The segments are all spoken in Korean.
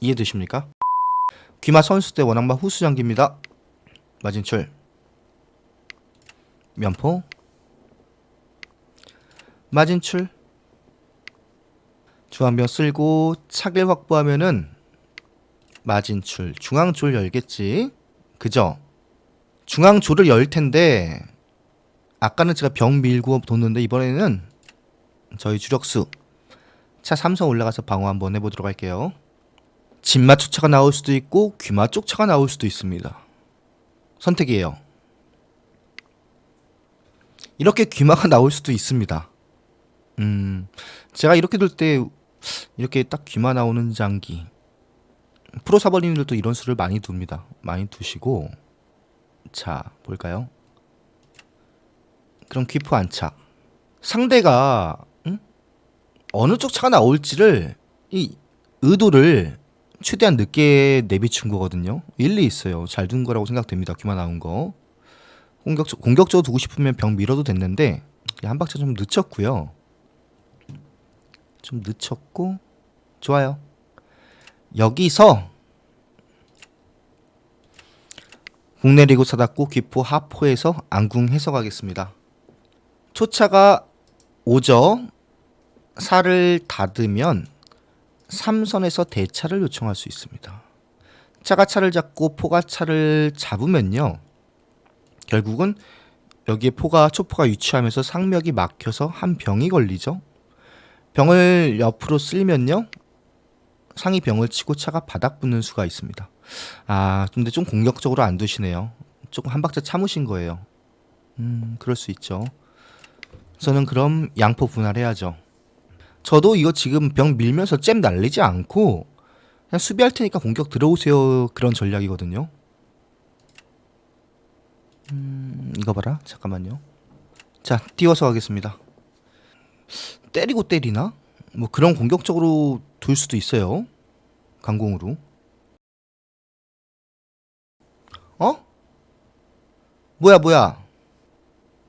이해되십니까? 귀마 선수 대 원앙마 후수 장기입니다. 마진출 면포 마진출 중앙병 쓸고 차길 확보하면은 마진출 중앙졸 열겠지 그죠? 중앙졸을 열 텐데 아까는 제가 병 밀고 뒀는데 이번에는 저희 주력수 차 삼성 올라가서 방어 한번 해보도록 할게요. 진마 쫓차가 나올 수도 있고 귀마 쪽차가 나올 수도 있습니다. 선택이에요. 이렇게 귀마가 나올 수도 있습니다. 음, 제가 이렇게 둘 때 이렇게 딱 귀마 나오는 장기 프로 사버님들도 이런 수를 많이 둡니다. 많이 두시고 자 볼까요? 그럼 귀포 안착 상대가 응? 어느 쪽 차가 나올지를 이 의도를 최대한 늦게 내비춘 거거든요. 일리 있어요. 잘 둔 거라고 생각됩니다. 귀마 나온 거. 공격적 공격적으로 두고 싶으면 병 밀어도 됐는데 한 박자 좀 늦췄고요. 좀 늦췄고 좋아요. 여기서 국내리고 사닫고 귀포 하포에서 안궁해서 가겠습니다. 초차가 오죠. 살을 닫으면 삼선에서 대차를 요청할 수 있습니다. 차가 차를 잡고 포가 차를 잡으면요. 결국은 여기에 포가 초포가 위치하면서 상맥이 막혀서 한 병이 걸리죠. 병을 옆으로 쓸면요. 상이 병을 치고 차가 바닥 붙는 수가 있습니다. 아, 근데 좀 공격적으로 안 두시네요. 조금 한 박자 참으신 거예요. 음, 그럴 수 있죠. 저는 그럼 양포 분할해야죠. 저도 이거 지금 병 밀면서 잼 날리지 않고 그냥 수비할 테니까 공격 들어오세요 그런 전략이거든요. 음, 이거 봐라. 잠깐만요. 자, 띄워서 가겠습니다. 때리고 때리나? 뭐 그런 공격적으로 둘 수도 있어요. 강공으로. 어? 뭐야 뭐야?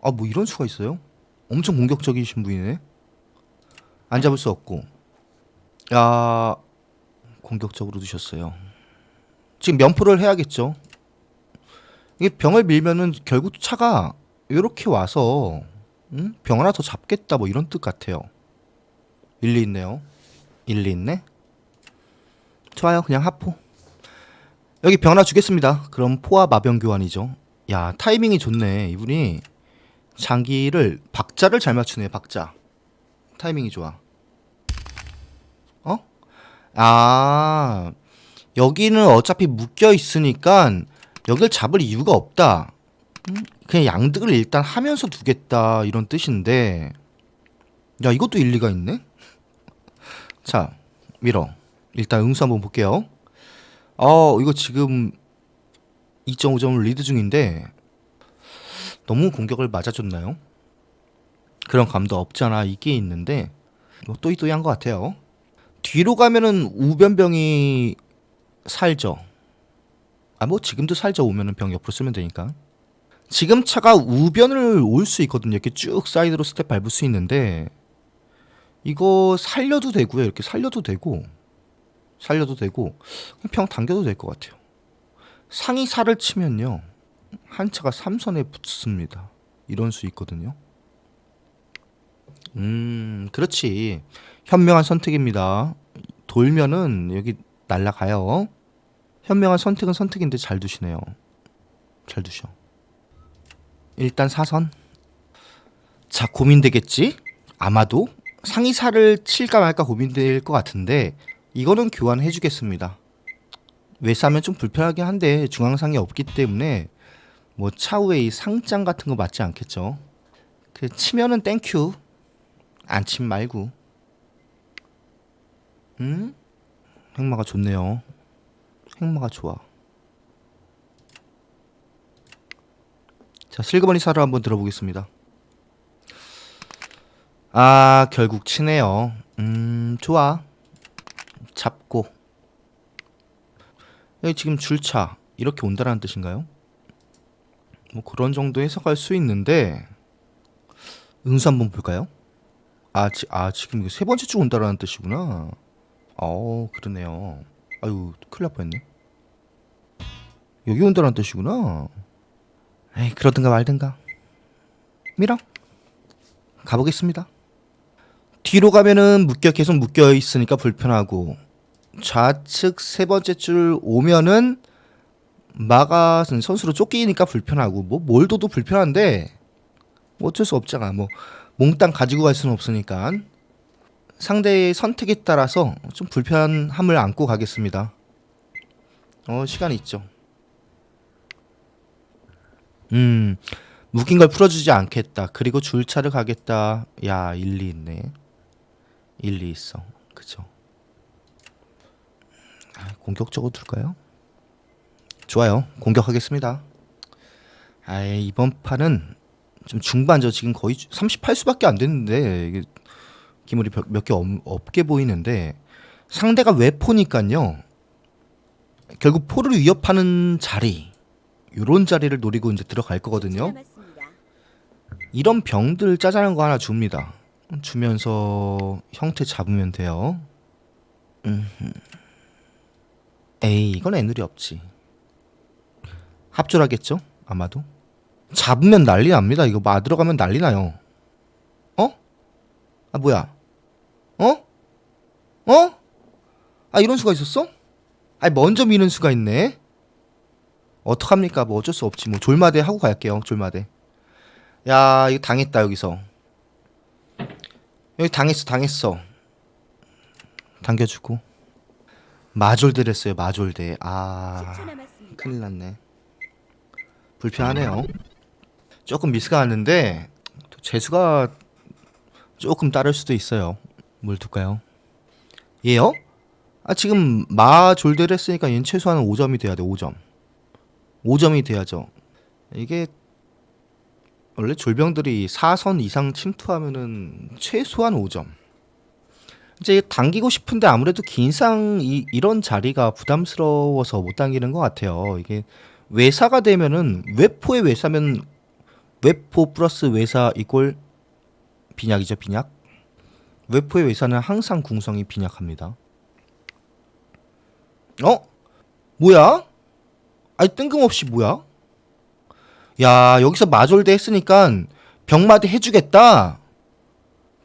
아 뭐 이런 수가 있어요? 엄청 공격적이신 분이네. 안 잡을 수 없고. 야 공격적으로 두셨어요. 지금 면포를 해야겠죠. 이게 병을 밀면은 결국 차가 이렇게 와서 응? 병 하나 더 잡겠다 뭐 이런 뜻 같아요. 일리 있네요. 일리 있네. 좋아요. 그냥 하포. 여기 병 하나 주겠습니다. 그럼 포와 마병 교환이죠. 야 타이밍이 좋네. 이분이 장기를 박자를 잘 맞추네. 박자. 타이밍이 좋아. 어? 아 여기는 어차피 묶여 있으니까 여길 잡을 이유가 없다. 음, 그냥 양득을 일단 하면서 두겠다 이런 뜻인데 야 이것도 일리가 있네. 자 밀어. 일단 응수 한번 볼게요. 어 이거 지금 2.5점을 리드 중인데 너무 공격을 맞아줬나요? 그런 감도 않아 있긴 있는데 뭐 또이또이한 것 같아요. 뒤로 가면은 우변병이 살죠. 아 뭐 지금도 살죠 오면은 병 옆으로 쓰면 되니까. 지금 차가 우변을 올 수 있거든요. 이렇게 쭉 사이드로 스텝 밟을 수 있는데 이거 살려도 되고요. 이렇게 살려도 되고 살려도 되고 병 당겨도 될 것 같아요. 상이 살을 치면요 한 차가 삼선에 붙습니다. 이런 수 있거든요. 음 그렇지 현명한 선택입니다. 돌면은 여기 날라가요. 현명한 선택은 선택인데 잘 두시네요. 잘 두셔. 일단 사선. 자 고민되겠지? 아마도 살을 칠까 말까 고민될 것 같은데 이거는 교환해 주겠습니다. 외사면 좀 불편하긴 한데 중앙상이 없기 때문에 뭐 차후에 이 상장 같은 거 맞지 않겠죠. 그 치면은 땡큐. 안침 말고. 음? 행마가 좋네요. 행마가 좋아. 자, 슬그머니 사를 한번 들어보겠습니다. 아, 결국 치네요. 음, 좋아. 잡고. 여기 지금 줄차 이렇게 온다라는 뜻인가요? 뭐 그런 정도 해석할 수 있는데 응수 한번 볼까요? 아, 지, 아 지금 이거 세 번째 주 온다라는 뜻이구나. 어, 그러네요. 아유 큰일 날 뻔했네. 여기 온다는 뜻이구나. 에이 그러든가 말든가. 미랑 가보겠습니다. 뒤로 가면은 묶여 계속 묶여 있으니까 불편하고. 좌측 세 번째 줄 오면은 마가 선수로 쫓기니까 불편하고. 뭐 몰도도 불편한데. 뭐 어쩔 수 없잖아. 뭐 몽땅 가지고 갈 수는 없으니까 상대의 선택에 따라서 좀 불편함을 안고 가겠습니다. 어 시간 있죠. 음 묶인 걸 풀어주지 않겠다. 그리고 줄차를 가겠다. 야 일리 있네. 일리 있어. 그죠. 아, 공격적으로 둘까요? 좋아요. 공격하겠습니다. 아예 이번 판은 좀 중반 저 지금 거의 38수밖에 안 됐는데 이게 기물이 몇 개 없게 보이는데 상대가 외포니까요. 결국 포를 위협하는 자리 요런 자리를 노리고 이제 들어갈 거거든요. 이런 병들 짜잘한 거 하나 줍니다. 주면서 형태 잡으면 돼요. 에이 이건 애누리 없지. 합줄하겠죠? 아마도. 잡으면 난리 납니다. 이거 마 들어가면 난리 나요. 어? 아 뭐야? 어? 어? 아 이런 수가 있었어? 아 먼저 미는 수가 있네. 어떡합니까? 뭐 어쩔 수 없지. 뭐 졸마대 하고 갈게요. 졸마대. 야 이거 당했다 여기서 여기 당했어 당했어 당겨주고 마졸대 아 10초 남았습니다. 큰일 났네 불편하네요 조금 미스가 왔는데 또 재수가 조금 따를 수도 있어요 뭘 둘까요 얘요? 아 지금 마 졸대를 했으니까 얘는 최소한 5점이 돼야 돼 5점 5점이 돼야죠 이게 원래 졸병들이 4선 이상 침투하면은 최소한 5점. 이제 당기고 싶은데 아무래도 긴상 이, 이런 자리가 부담스러워서 못 당기는 것 같아요. 이게 외사가 되면은 외포의 외사면 외포 플러스 외사 이꼴 빈약이죠 빈약. 외포의 외사는 항상 궁성이 빈약합니다. 어? 뭐야? 아니 뜬금없이 뭐야? 야 여기서 마졸대 했으니까 병마대 해주겠다.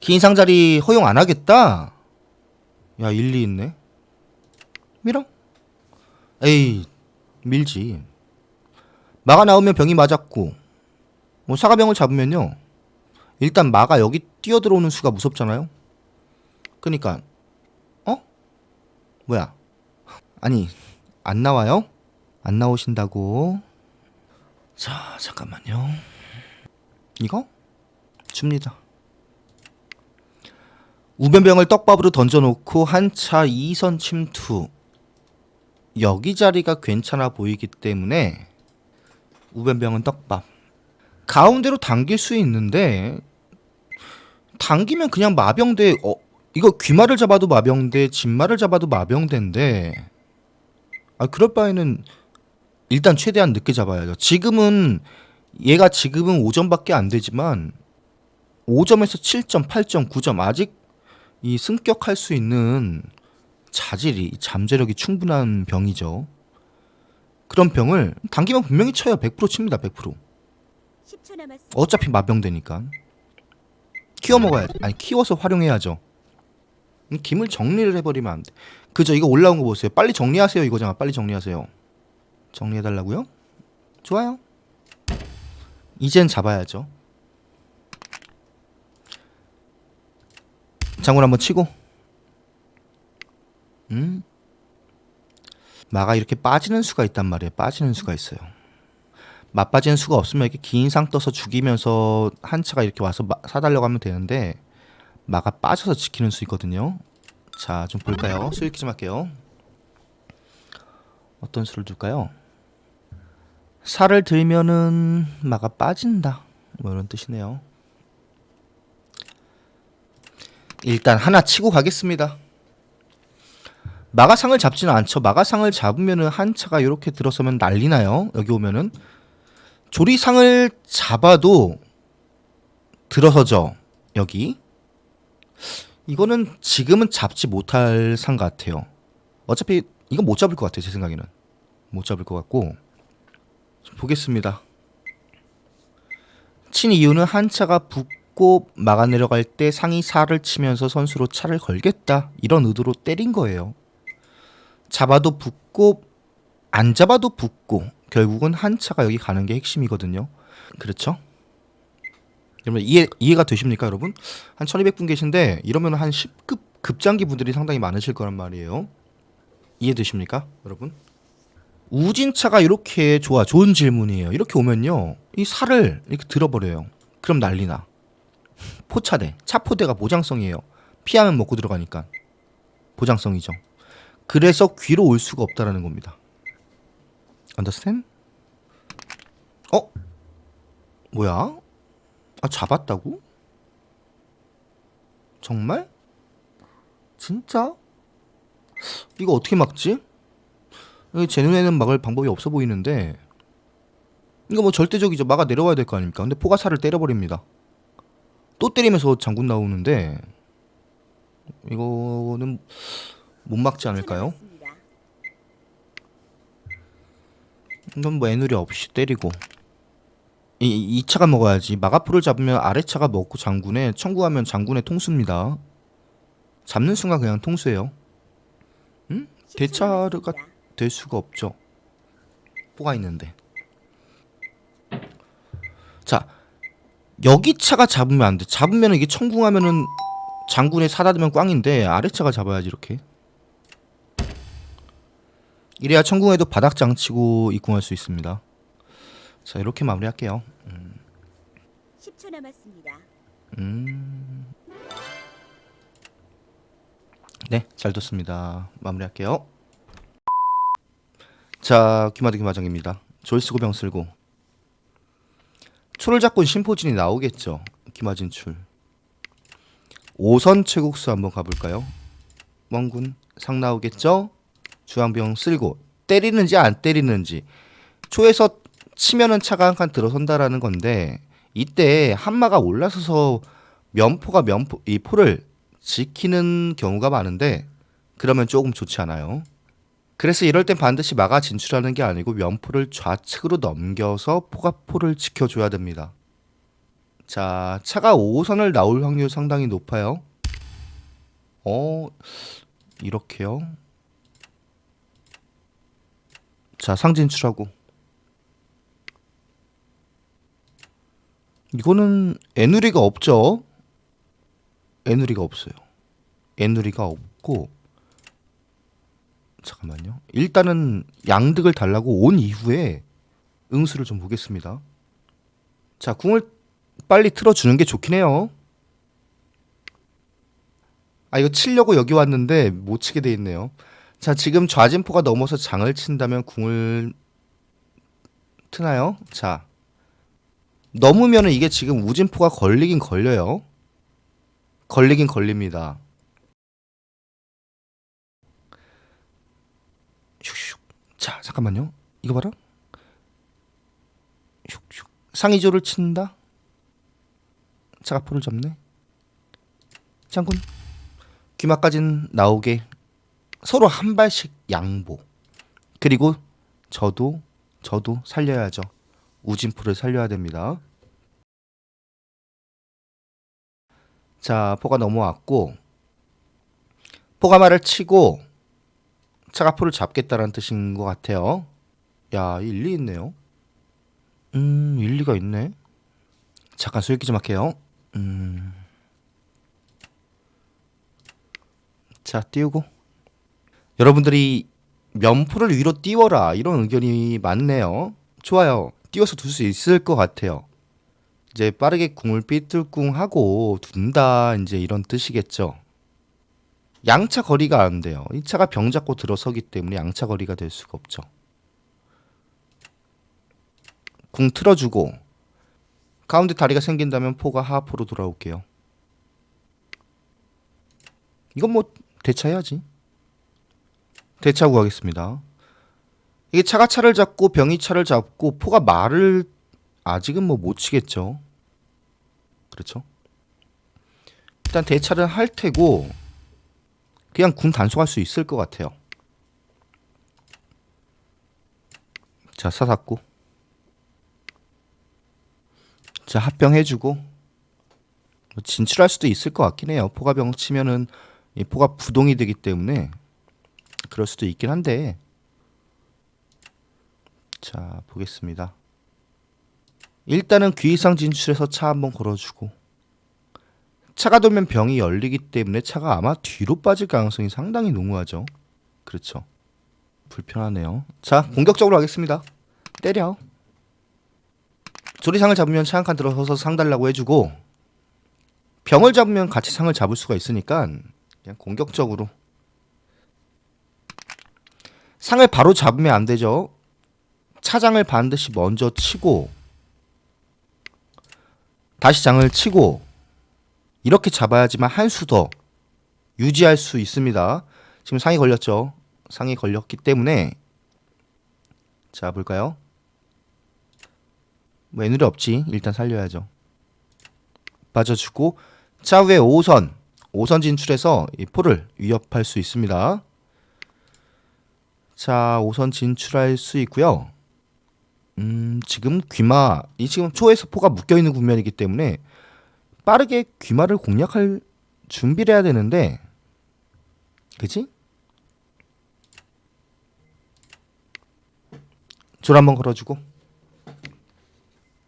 긴 상자리 허용 안 하겠다. 야 일리 있네. 밀어. 에이 밀지. 마가 나오면 병이 맞았고 뭐 사과병을 잡으면요. 일단 마가 여기 뛰어들어오는 수가 무섭잖아요. 그니까 어? 뭐야? 아니 안 나와요? 안 나오신다고? 자, 잠깐만요. 이거 줍니다. 우변병을 떡밥으로 던져놓고 한차 2선 침투. 여기 자리가 괜찮아 보이기 때문에 우변병은 떡밥. 가운데로 당길 수 있는데 당기면 그냥 마병대 어 이거 귀마를 잡아도 마병대, 진마를 잡아도 마병대인데 아 그럴 바에는 일단 최대한 늦게 잡아야죠. 지금은 얘가 지금은 5점밖에 안 되지만 5점에서 7점, 8점, 9점 아직 이 승격할 수 있는 자질이 잠재력이 충분한 병이죠. 그런 병을 당기면 분명히 쳐요. 100% 칩니다. 100%. 10초 남았습니다. 어차피 마병되니까 키워 먹어야지. 아니 키워서 활용해야죠. 음, 김을 정리를 해버리면 안 돼. 그저 이거 올라온 거 보세요. 빨리 정리하세요 이거잖아. 빨리 정리하세요. 정리해달라고요? 좋아요. 이젠 잡아야죠. 장군 한번 치고. 음. 마가 이렇게 빠지는 수가 있단 말이에요. 빠지는 수가 있어요. 맛 빠지는 수가 없으면 이렇게 긴 상 떠서 죽이면서 한 차가 이렇게 와서 마- 사달라고 하면 되는데 마가 빠져서 지키는 수 있거든요. 자, 좀 볼까요? 수익기 좀 할게요. 어떤 수를 둘까요? 살을 들면은 마가 빠진다. 뭐 이런 뜻이네요. 일단 하나 치고 가겠습니다. 마가상을 잡지는 않죠. 마가상을 잡으면은 한 차가 이렇게 들어서면 난리 나요. 여기 오면은 조리상을 잡아도 들어서죠. 여기. 이거는 지금은 잡지 못할 상 같아요. 어차피 이건 못 잡을 것 같아요 제 생각에는. 못 잡을 것 같고. 보겠습니다. 친 이유는 한 차가 붙고 막아 내려갈 때 상이 살을 치면서 선수로 차를 걸겠다. 이런 의도로 때린 거예요. 잡아도 붙고 안 잡아도 붙고 결국은 한 차가 여기 가는 게 핵심이거든요 그렇죠? 여러분 이해 이해가 되십니까 여러분? 한 1200분 계신데 이러면 한 10급 급장기 분들이 상당히 많으실 거란 말이에요. 이해되십니까, 여러분? 우진차가 이렇게 좋아 좋은 질문이에요. 이렇게 오면요, 이 살을 이렇게 들어버려요. 그럼 난리나. 포차대, 차포대가 보장성이에요. 피하면 먹고 들어가니까 보장성이죠. 그래서 귀로 올 수가 없다라는 겁니다. Understand? 어? 뭐야? 아 잡았다고? 정말? 진짜? 이거 어떻게 막지? 제 눈에는 막을 방법이 없어 보이는데 이거 뭐 절대적이죠 막아 내려와야 될 거 아닙니까 근데 포가사를 때려버립니다 또 때리면서 장군 나오는데 이거는 못 막지 않을까요? 남았습니다. 이건 뭐 애누리 없이 때리고. 이, 이 차가 먹어야지. 마가프를 잡으면 아래 차가 먹고 장군에 청구하면 장군의 통수입니다. 잡는 순간 그냥 통수예요. 10초 대차르가. 될 수가 없죠. 포가 있는데. 자 여기 차가 잡으면 안돼. 잡으면 이게 청궁하면은 장군에 사다두면 꽝인데 아래 차가 잡아야지 이렇게 이래야 청궁에도 바닥장 치고 입궁할 수 있습니다 자 이렇게 마무리할게요 10초 남았습니다. 음. 네, 잘 뒀습니다. 마무리할게요. 자, 귀마득이 마정입니다. 조이스고 병 쓸고 초를 잡고 심포진이 나오겠죠. 귀마진 출. 5선 최국수 한번 가볼까요? 원군 상 나오겠죠? 주황병 쓸고 때리는지 안 때리는지 초에서 치면은 차가 한 칸 들어선다라는 건데 이때 한마가 올라서서 면포가 면포 이 포를 지키는 경우가 많은데 그러면 조금 좋지 않아요. 그래서 이럴 땐 반드시 마가 진출하는 게 아니고 면포를 좌측으로 넘겨서 포가 포를 지켜줘야 됩니다. 자, 차가 5호선을 나올 확률 상당히 높아요. 어, 이렇게요. 자, 상진출하고. 이거는 애누리가 없죠. 애누리가 없어요. 애누리가 없고 잠깐만요. 일단은 양득을 달라고 온 이후에 응수를 좀 보겠습니다. 자, 궁을 빨리 틀어주는 게 좋긴 해요. 아, 이거 치려고 여기 왔는데 못 치게 돼 있네요. 자, 지금 좌진포가 넘어서 장을 친다면 궁을 트나요? 자, 넘으면은 이게 지금 우진포가 걸리긴 걸려요. 걸리긴 걸립니다. 슉슉. 자, 잠깐만요. 이거 봐라. 슉슉. 상의조를 친다. 차가포를 잡네. 장군. 귀마까진 나오게 서로 한 발씩 양보. 그리고 저도 저도 살려야죠. 우진포를 살려야 됩니다. 자, 포가 넘어왔고 포가마를 치고 차가 포를 잡겠다라는 뜻인 것 같아요. 야, 일리 있네요. 음, 일리가 있네. 잠깐 소유기 좀 할게요. 음. 자, 띄우고. 여러분들이 면포를 위로 띄워라 이런 의견이 많네요. 좋아요. 띄워서 둘 수 있을 것 같아요. 이제 빠르게 궁을 삐뚤궁하고 둔다 이제 이런 뜻이겠죠. 양차 거리가 안 돼요. 이 차가 병 잡고 들어서기 때문에 양차 거리가 될 수가 없죠. 궁 틀어주고 가운데 다리가 생긴다면 포가 하포로 돌아올게요. 이건 뭐 대차해야지. 대차고 하겠습니다. 이게 차가 차를 잡고 병이 차를 잡고 포가 말을 아직은 뭐 못 치겠죠. 그렇죠? 일단 대차를 할 테고 그냥 군 단속할 수 있을 것 같아요. 자 사샀고 자 합병해주고 뭐 진출할 수도 있을 것 같긴 해요 포가병 치면은 이 포가 부동이 되기 때문에 그럴 수도 있긴 한데. 자 보겠습니다. 일단은 귀이상 진출해서 차 한번 걸어주고. 차가 돌면 병이 열리기 때문에 차가 아마 뒤로 빠질 가능성이 상당히 농후하죠. 그렇죠. 불편하네요. 자 공격적으로 하겠습니다. 때려. 조리상을 잡으면 차 한 칸 들어서서 상 달라고 해주고 병을 잡으면 같이 상을 잡을 수가 있으니까 그냥 공격적으로 상을 바로 잡으면 안 되죠 차장을 반드시 먼저 치고 다시 장을 치고 이렇게 잡아야지만 한 수 더 유지할 수 있습니다. 지금 상이 걸렸죠. 상이 걸렸기 때문에 자 볼까요? 뭐 애누리 없지. 일단 살려야죠. 빠져주고 차후에 5선 5선 진출해서 이 포를 위협할 수 있습니다. 자 5선 진출할 수 있고요. 음 지금 귀마 이 지금 초에서 포가 묶여 있는 국면이기 때문에 빠르게 귀마를 공략할 준비를 해야 되는데 그지? 줄 한번 걸어주고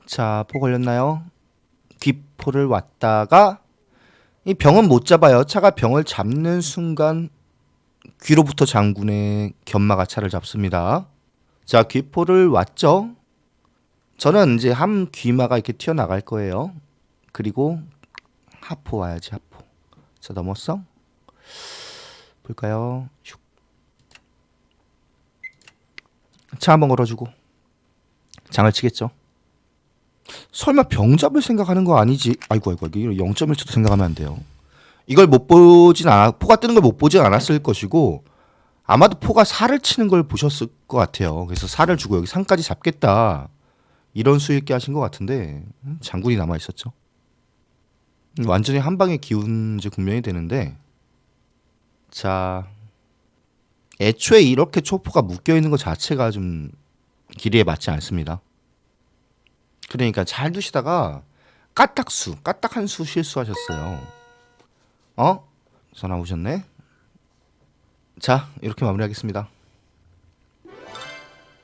자 포 걸렸나요? 귀포를 왔다가 이 병은 못 잡아요 차가 병을 잡는 순간 귀로부터 장군의 견마가 차를 잡습니다. 자 귀포를 왔죠? 저는 이제 함 귀마가 이렇게 튀어나갈 거예요. 그리고 하포 와야지 하포. 자 넘었어 볼까요? 슉. 차 한번 걸어주고. 장을 치겠죠? 설마 병 잡을 생각하는 거 아니지? 아이고 아이고 이거 0.1초도 생각하면 안 돼요 이걸 못 보진 않아 포가 뜨는 걸 못 보진 않았을 것이고 아마도 포가 살을 치는 걸 보셨을 것 같아요 그래서 살을 주고 여기 상까지 잡겠다 이런 수익게 하신 것 같은데 음, 장군이 남아 있었죠 완전히 한 방에 기운 이제 국면이 되는데 자 애초에 이렇게 초포가 묶여 있는 것 자체가 좀 길이에 맞지 않습니다. 그러니까 잘 두시다가 까딱수 까딱 한 수 실수하셨어요. 어? 전화 오셨네. 자 이렇게 마무리하겠습니다.